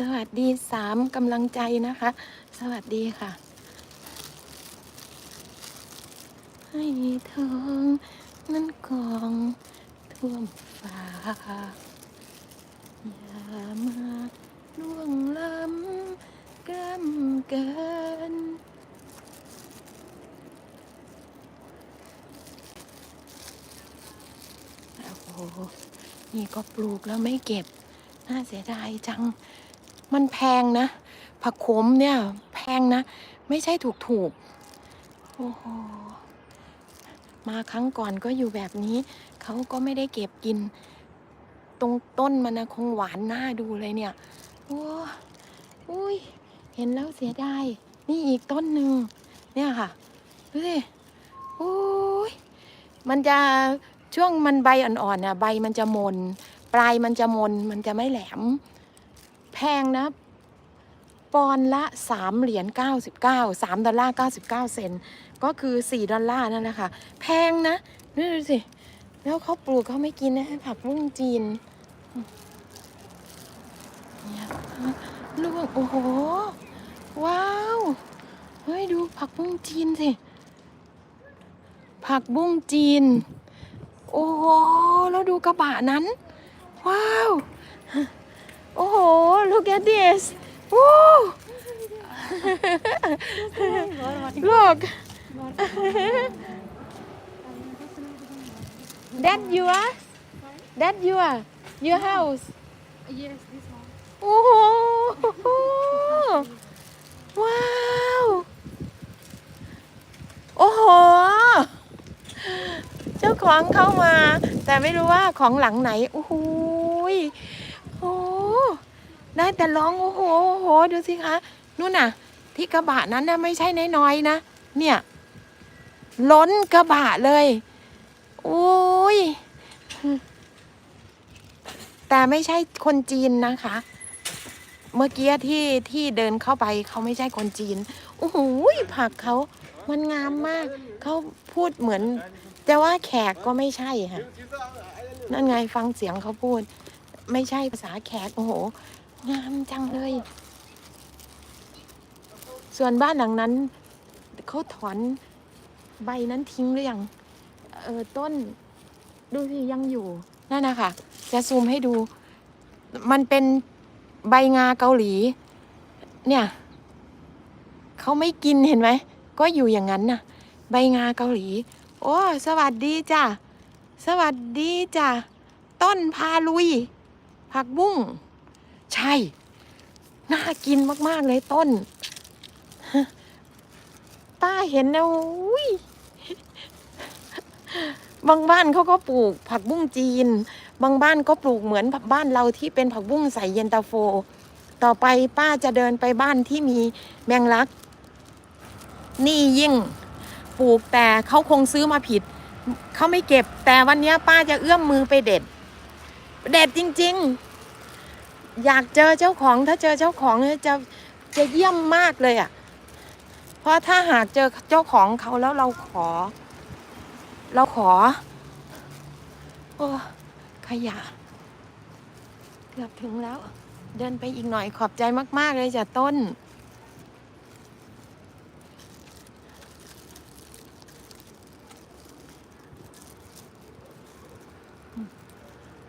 สวัสดีสามกำลังใจนะคะ สวัสดีค่ะ ให้ทองนั้นกองท่วมฟ้าอย่ามาล่วงล้ำกำเกินโอ้โหนี่ก็ปลูกแล้วไม่เก็บ น่าเสียดายจัง มันแพงนะ ผักขมเนี่ย แพงนะ ไม่ใช่ถูกถูกๆโอ้โหมาครั้งก่อนก็อยู่แบบนี้ เขาก็ไม่ได้เก็บกิน ตรงต้นมันนะคงหวานหน้าดูเลยเนี่ยโอ้อุ้ยเห็นแล้วเสียดายนี่อีกต้นหนึ่งเนี่ยค่ะดูสิโอ้ยมันจะช่วงมันใบอ่อนๆน่ะใบมันจะมน ปลายมันจะมน มันจะไม่แหลม แพงนะ ปอนละสามเหรียญเก้าสิบเก้าสามดอลลาร์เก้าสิบเก้าเซนก็คือสี่ดอลลาร์นั่นแหละค่ะ แพงนะ นี่ดูสิ แล้วเขาปลูกเขาไม่กินนะผักบุ้งจีนเนี่ยลูกโอ้โห ว้าว เฮ้ย ดูผักบุ้งจีนสิ ผักบุ้งจีน โอ้โห แล้วดูกระบะนั้น ว้าว โอ้โห look at this โอ้ look that yours that your your house Yes, this one. โอ้โห ว้าว โอ้โห เจ้าของเข้ามา แต่ไม่รู้ว่าของหลังไหน โอ้โหยโอ้ ได้แต่ร้องโอ้โหโอ้โหดูสิคะนู่นน่ะ ที่กระบะนั้นน่ะไม่ใช่น้อยๆนะเนี่ย ล้นกระบะเลยโอ้ยแต่ไม่ใช่คนจีนนะคะ เมื่อกี้ที่ที่เดินเข้าไปเขาไม่ใช่คนจีนโอ้โหผักเขามันงามมาก เขาพูดเหมือน แต่ว่าแขกก็ไม่ใช่ค่ะ นั่นไงฟังเสียงเขาพูด ไม่ใช่ภาษาแขกโอ้โห งามจังเลย ส่วนบ้านหลังนั้นเขาถอนใบนั้นทิ้งหรือยัง เออต้น ดูสิยังอยู่นั่นนะคะจะซูมให้ดู มันเป็นใบงาเกาหลี เนี่ยเขาไม่กินเห็นไหม ก็อยู่อย่างนั้นน่ะ ใบงาเกาหลี โอ้ สวัสดีจ้ะ สวัสดีจ้ะ ต้นพาลุย ผักบุ้ง ใช่ น่ากินมาก ๆ เลยต้นป้าเห็นแล้วอุ้ยบางบ้านเขาก็ปลูกผักบุ้งจีน บางบ้านก็ปลูกเหมือนบ้านเราที่เป็นผักบุ้งใส่เย็นตาโฟ ต่อไปป้าจะเดินไปบ้านที่มีแมงลัก นี่ยิ่งปลูกแต่เขาคงซื้อมาผิด เขาไม่เก็บแต่วันนี้ป้าจะเอื้อมมือไปเด็ด เด็ดจริง ๆ อยากเจอเจ้าของถ้าเจอเจ้าของเนี่ยจะจะเยี่ยมมากเลยอะ่ะ เพราะถ้าหากเจอเจ้าของเขาแล้วเราขอ เราขอ โอ้ขยะ เกือบถึงแล้ว เดินไปอีกหน่อยขอบใจมาก ๆ เลยจ้ะต้น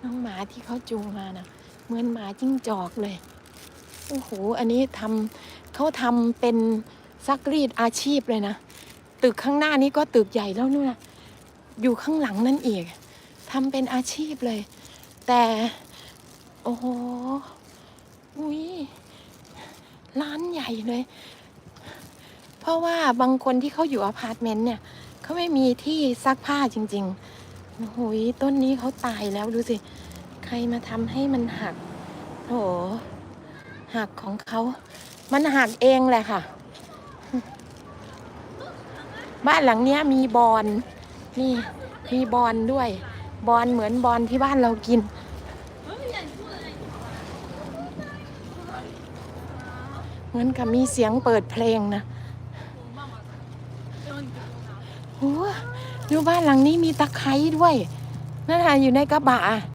น้องหมาที่เขาจูงมานะ เหมือนหมาจิ้งจอกเลย โอ้โห อันนี้ทำเขาทำเป็นซักรีดอาชีพเลยนะ ตึกข้างหน้านี้ก็ตึกใหญ่แล้วนู่นนะอยู่ข้างหลังนั่นอีกทำเป็นอาชีพเลย แต่ โอ้โหอุ้ยร้านใหญ่เลย เพราะว่าบางคนที่เขาอยู่อพาร์ตเมนต์เนี่ยเขาไม่มีที่ซักผ้าจริงๆโอ้ยต้นนี้เขาตายแล้วดูสิ ใครมาทำให้มันหักโหหักของเขา มันหักเองแหละค่ะ บ้านหลังเนี้ยมีบอลนี่มีบอลด้วย บอลเหมือนบอลที่บ้านเรากิน เหมือนกับมีเสียงเปิดเพลงนะโอ้ดูบ้านหลังนี้มีตะไคร้ด้วยนั่นน่ะอยู่ในกระบะ